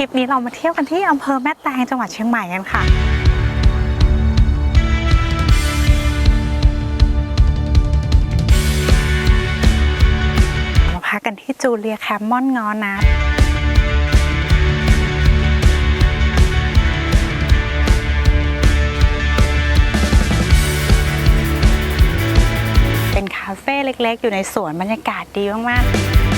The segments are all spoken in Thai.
ริปนี้เรามาเที่ยวกันที่อำเภอแม่แตงจังหวัดเชียงใหม่กันค่ะ มาพักกันที่จูเลียแคมมอนงอนัดเป็นคาเฟ่เล็กๆ อยู่ในสวนบรรยากาศดีมากๆ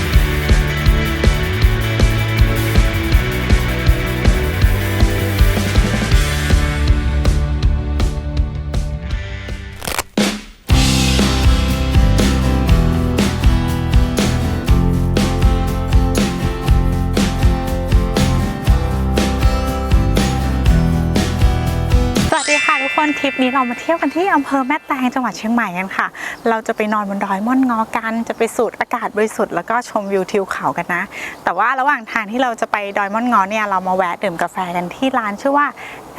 ปนี้เรามาเที่ยวกันที่อำเภอแม่แตงจังหวัดเชียงใหม่กันค่ะ เราจะไปนอนบนดอยม่อนงอกัน จะไปสูดอากาศบริสุทธิ์แล้วก็ชมวิวทิวเขากันนะ แต่ว่าระหว่างทางที่เราจะไปดอยม่อนงอเนี่ยเรามาแวะดื่มกาแฟกันที่ร้านชื่อว่า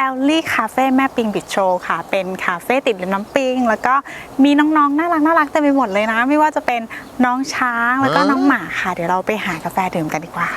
e l l i e Cafe แม่ปิงบิดโชค่ะ เป็นคาเฟ่ติดริมน้ำปิง แล้วก็มีน้องๆ น่ารักน่ารักเต็มไปหมดเลยนะ ไม่ว่าจะเป็นน้องช้างแล้วก็น้องหมาค่ะ เดี๋ยวเราไปหากาแฟดื่มกันดีกว่า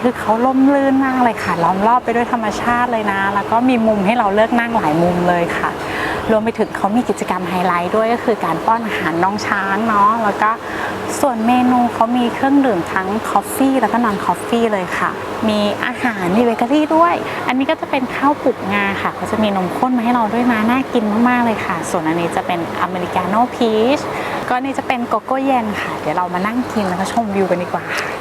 คือเขาล่มลื่นมากเลยค่ะล้อมรอบไปด้วยธรรมชาติเลยนะ แล้วก็มีมุมให้เราเลือกนั่งหลายมุมเลยค่ะ รวมไปถึงเขามีกิจกรรมไฮไลท์ด้วยก็คือการป้อนอาหารน้องช้างเนาะแล้วก็ส่วนเมนูเขามีเครื่องดื่มทั้งคอฟฟี่แล้วก็นอนคอฟฟี่เลยค่ะ มีอาหารมีเบเกอรี่ด้วย อันนี้ก็จะเป็นข้าวปลุกงาค่ะเขาจะมีนมข้นมาให้เราด้วยนะน่ากินมากๆเลยค่ะ ส่วนอันนี้จะเป็นอเมริกาโน่พีชก็นี่จะเป็นโกโก้เย็นค่ะ เดี๋ยวเรามานั่งกินแล้วก็ชมวิวกันดีกว่าค่ะ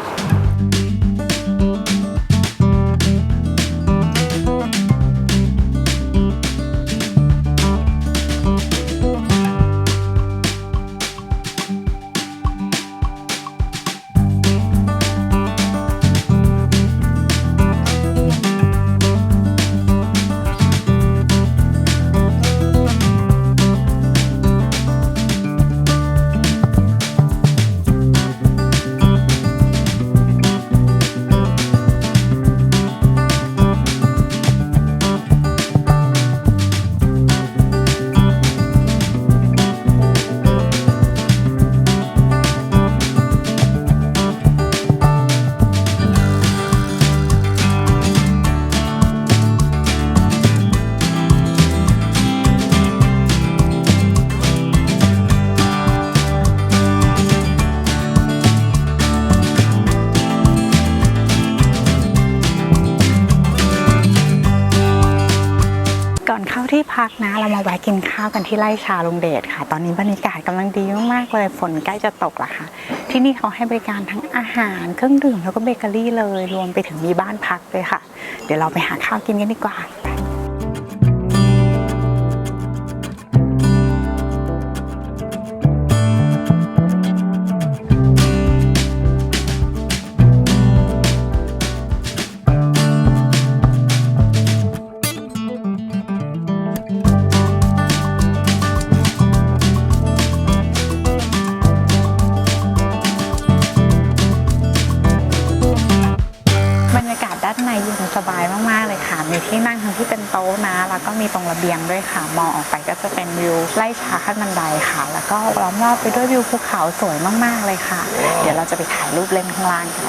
เรามาแวะกินข้าวกันที่ไร่ชาลุงเดชค่ะ ตอนนี้บรรยากาศกำลังดีมากๆเลย ฝนใกล้จะตกและค่ะ ที่นี่เขาให้บริการทั้งอาหาร เครื่องดื่มแล้วก็เบเกอรี่เลย รวมไปถึงมีบ้านพักเลยค่ะ เดี๋ยวเราไปหาข้าวกินกันดีกว่า เย็นสบายมากๆเลยค่ะมีที่นั่งทั้งที่เป็นโต๊ะนะ แล้วก็มีตรงระเบียงด้วยค่ะ มองออกไปก็จะเป็นวิวไล่ชาขั้นบันไดค่ะ แล้วก็ล้อมรอบไปด้วยวิวภูเขาสวยมากๆเลยค่ะ เดี๋ยวเราจะไปถ่ายรูปเล่นข้างล่างกัน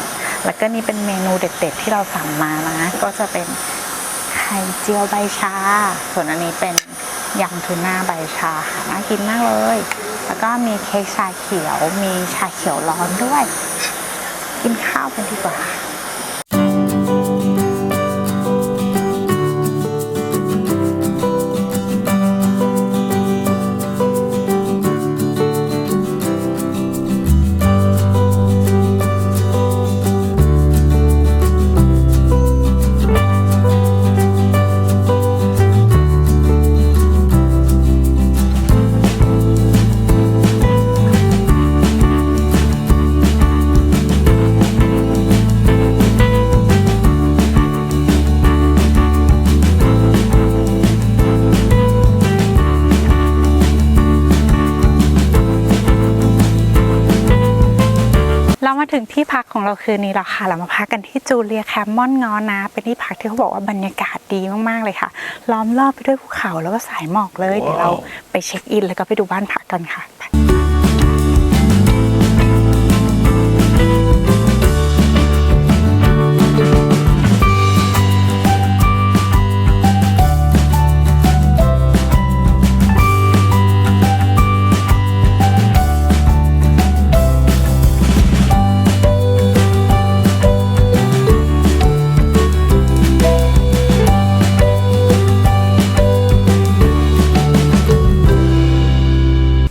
แล้วก็นี่เป็นเมนูเด็ด ๆ ที่เราสั่งมานะก็จะเป็นไข่เจียวใบชา ส่วนอันนี้เป็นยำทูน่าใบชาค่ะน่ากินมากเลย แล้วก็มีเค้กชาเขียว มีชาเขียวร้อนด้วย กินข้าวกันดีกว่า ถึงที่พักของเราคืนนี้แล้วค่ะ เรามาพักกันที่จูเลียแคมมอนงอนะ เป็นที่พักที่เขาบอกว่าบรรยากาศดีมากๆเลยค่ะ ล้อมรอบไปด้วยภูเขาแล้วก็สายหมอกเลย เดี๋ยวเราไปเช็คอิน แล้วก็ไปดูบ้านพักกันค่ะ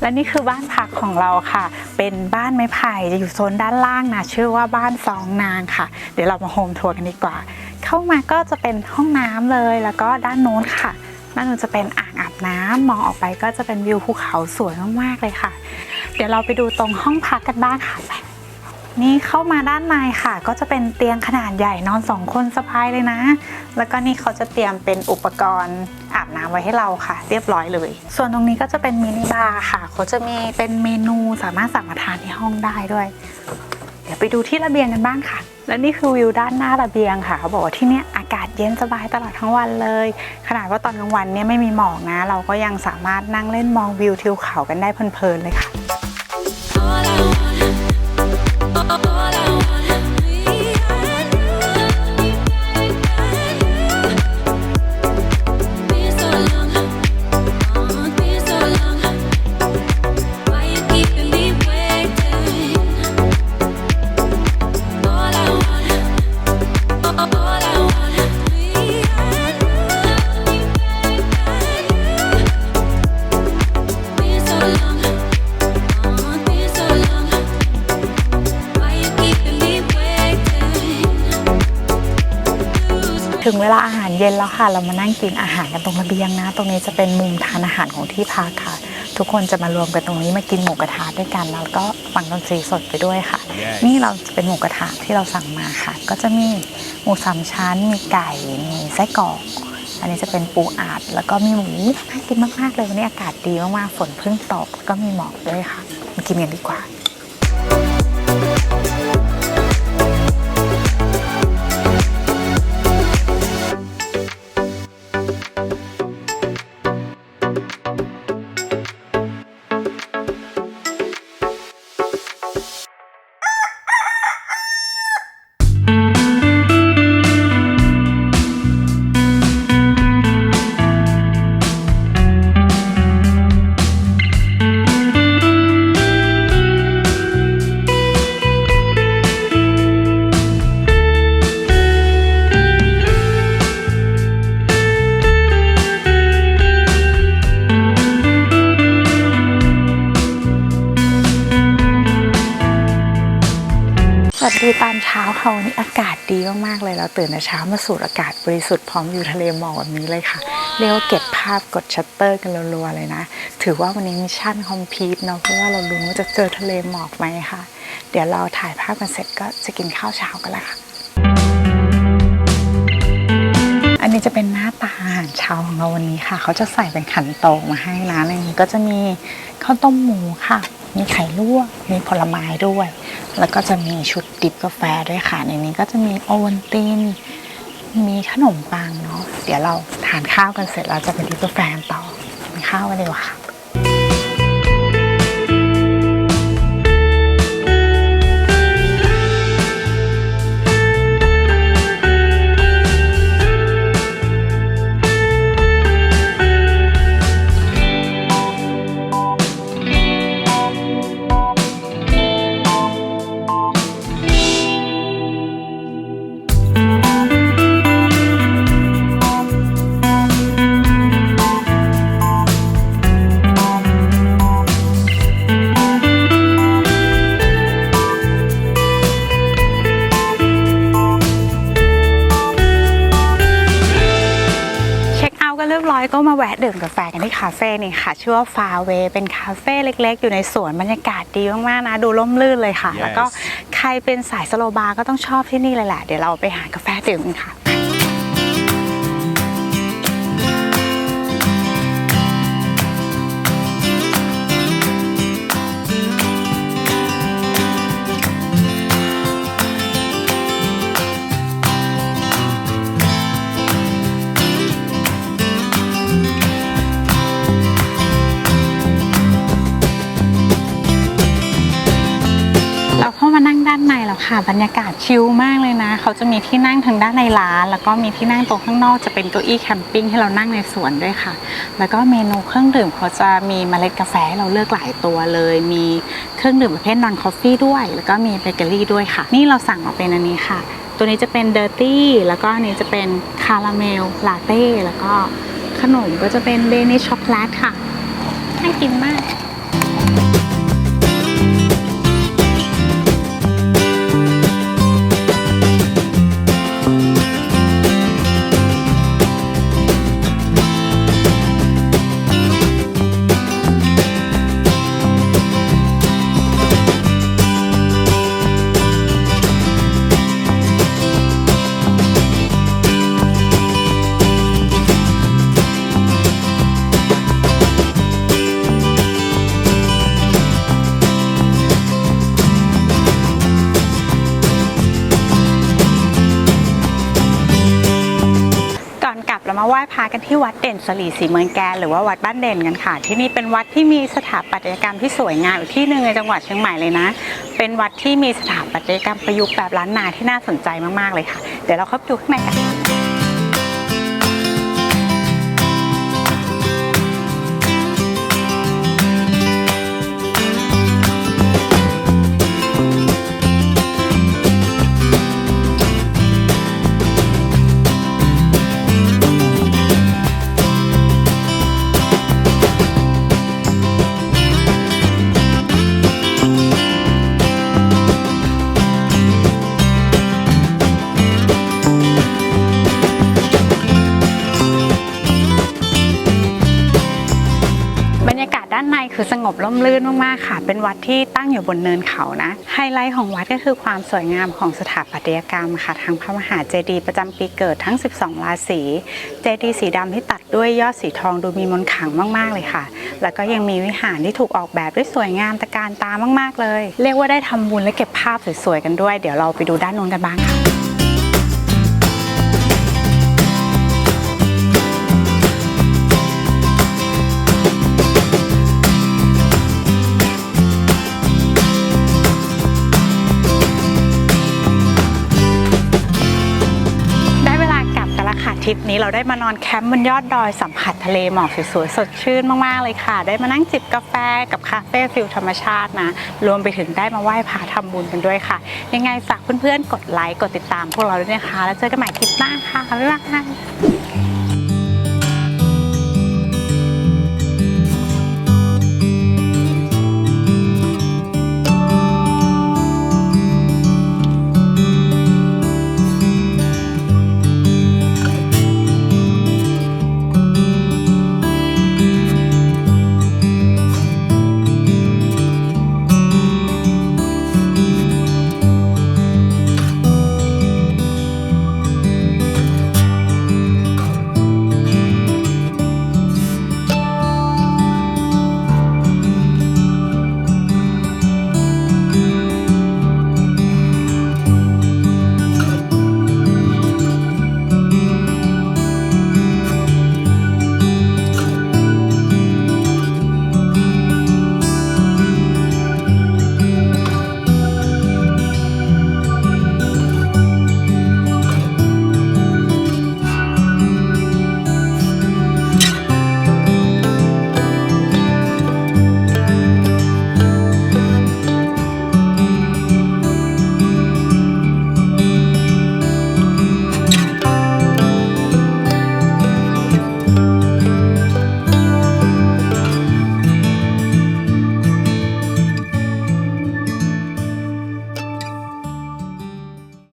และนี่คือบ้านพักของเราค่ะ เป็นบ้านไม้ไผ่จะอยู่โซนด้านล่างนะชื่อว่าบ้านสองนางค่ะ เดี๋ยวเรามาโฮมทัวร์กันดีกว่า เข้ามาก็จะเป็นห้องน้ำเลยแล้วก็ด้านโน้นค่ะด้านโน้นจะเป็นอ่างอาบน้ำมองออกไปก็จะเป็นวิวภูเขาสวยมากๆเลยค่ะ เดี๋ยวเราไปดูตรงห้องพักกันบ้างค่ะไป นี่เข้ามาด้านในค่ะ ก็จะเป็นเตียงขนาดใหญ่นอนสองคนสบายเลยนะ แล้วก็นี่เขาจะเตรียมเป็นอุปกรณ์อาบน้ำไว้ให้เราค่ะ เรียบร้อยเลย ส่วนตรงนี้ก็จะเป็นมินิบาร์ค่ะ เขาจะมีเป็นเมนูสามารถสั่งมาทานที่ห้องได้ด้วย เดี๋ยวไปดูที่ระเบียงกันบ้างค่ะ และนี่คือวิวด้านหน้าระเบียงค่ะเขาบอกว่าที่เนี้ยอากาศเย็นสบายตลอดทั้งวันเลย ขนาดว่าตอนกลางวันเนี่ยไม่มีหมอกนะ เราก็ยังสามารถนั่งเล่นมองวิวทิวเขากันได้เพลินๆเลยค่ะ ถึงเวลาอาหารเย็นแล้วค่ะ เรามานั่งกินอาหารกันตรงระเบียงนะ ตรงนี้จะเป็นมุมทานอาหารของที่พักค่ะ ทุกคนจะมารวมกันตรงนี้มากินหมูกระทะด้วยกัน แล้วก็ฟังดนตรีสดไปด้วยค่ะ Yes นี่เราจะเป็นหมูกระทะที่เราสั่งมาค่ะ ก็จะมีหมูสามชั้น มีไก่ มีไส้กรอก อันนี้จะเป็นปูอัดแล้วก็มีหมูน่ากินมากๆเลยวันนี้อากาศดีมากๆฝนเพิ่งตกแล้วก็มีหมอกด้วยค่ะมากินกันดีกว่า ช้าค่ะวันนี้อากาศดีมากๆเลยเราตื่นแต่เช้ามาสูดอากาศบริสุทธิ์พร้อมอยู่ทะเลหมอกแบบนี้เลยค่ะ เรียกว่าเก็บภาพกดชัตเตอร์กันรัวๆเลยนะ ถือว่าวันนี้มิชชั่นคอมพีทเนาะเพราะว่าเราลุ้นว่าจะเจอทะเลหมอกไหมค่ะ เดี๋ยวเราถ่ายภาพกันเสร็จก็จะกินข้าวเช้ากันล้วค่ะอันนี้จะเป็นหน้าตาอาหารเช้าของเราวันนี้ค่ะ เขาจะใส่เป็นขันโตมาให้นะในนี้ก็จะมีข้าวต้มหมูค่ะ มีไข่ลวก มีผลไม้ด้วย แล้วก็จะมีชุดดิบกาแฟด้วยค่ะ ในนี้ก็จะมีโอวัลติน มีขนมปังเนาะ เดี๋ยวเราทานข้าวกันเสร็จเราจะไปดิบกาแฟกันต่อกินข้าวกันดีกว่าค่ะ อาท์กันเรียบร้อยก็มาแวะดื่มกาแฟกันที่คาเฟ่นี่ค่ะ ชื่อว่าฟาเวเป็นคาเฟ่เล็ก ๆ อยู่ในสวนบรรยากาศดีมากๆนะ ดูร่มรื่นเลยค่ะ Yes แล้วก็ใครเป็นสายสโลบาร์ก็ต้องชอบที่นี่เลยแหละ เดี๋ยวเราไปหากาแฟดื่มกันค่ะ ค่ะบรรยากาศชิลมากเลยนะ เขาจะมีที่นั่งทางด้านในร้าน แล้วก็มีที่นั่งตรงข้างนอกจะเป็นเก้าอี้แคมปิ้งให้เรานั่งในสวนด้วยค่ะ แล้วก็เมนูเครื่องดื่มเขาจะมีเมล็ดกาแฟให้เราเลือกหลายตัวเลย มีเครื่องดื่มประเภทนอนคอฟฟี่ด้วย แล้วก็มีเบเกอรี่ด้วยค่ะ นี่เราสั่งมาเป็นอันนี้ค่ะ ตัวนี้จะเป็นเดอร์ตี้แล้วก็อันนี้จะเป็นคาราเมลลาเต้แล้วก็ขนมก็จะเป็นเดนิชช็อกโกแลตค่ะน่ากินมาก ไหว้พระกันที่วัดเด่นสลีสีเมืองแกนหรือว่าวัดบ้านเด่นกันค่ะ ที่นี่เป็นวัดที่มีสถาปัตยกรรมที่สวยงามอยู่ที่หนึ่งในจังหวัดเชียงใหม่เลยนะ เป็นวัดที่มีสถาปัตยกรรมประยุกต์แบบล้านนาที่น่าสนใจมากๆเลยค่ะ เดี๋ยวเราเข้าไปดูข้างในกัน คือสงบร่มรื่นมากๆค่ะ เป็นวัดที่ตั้งอยู่บนเนินเขานะ ไฮไลท์ของวัดก็คือความสวยงามของสถาปัตยกรรมค่ะ ทั้งพระมหาเจดีย์ประจำปีเกิดทั้ง 12 ราศี เจดีย์สีดำที่ตัดด้วยยอดสีทองดูมีมนต์ขลังมากๆเลยค่ะ แล้วก็ยังมีวิหารที่ถูกออกแบบด้วยสวยงามตะการตามาก ๆ เลย เรียกว่าได้ทำบุญและเก็บภาพสวยๆกันด้วย เดี๋ยวเราไปดูด้านนู้นกันบ้างค่ะ ทริปนี้เราได้มานอนแคมป์บนยอดดอยสัมผัสทะเลหมอกสวยๆสดชื่นมากๆเลยค่ะ ได้มานั่งจิบกาแฟกับคาเฟ่ฟิลธรรมชาตินะ รวมไปถึงได้มาไหว้พระทำบุญกันด้วยค่ะ ยังไงฝากเพื่อนๆกดไลค์กดติดตามพวกเราด้วยนะคะ แล้วเจอกันใหม่คลิปหน้าค่ะบ๊ายบาย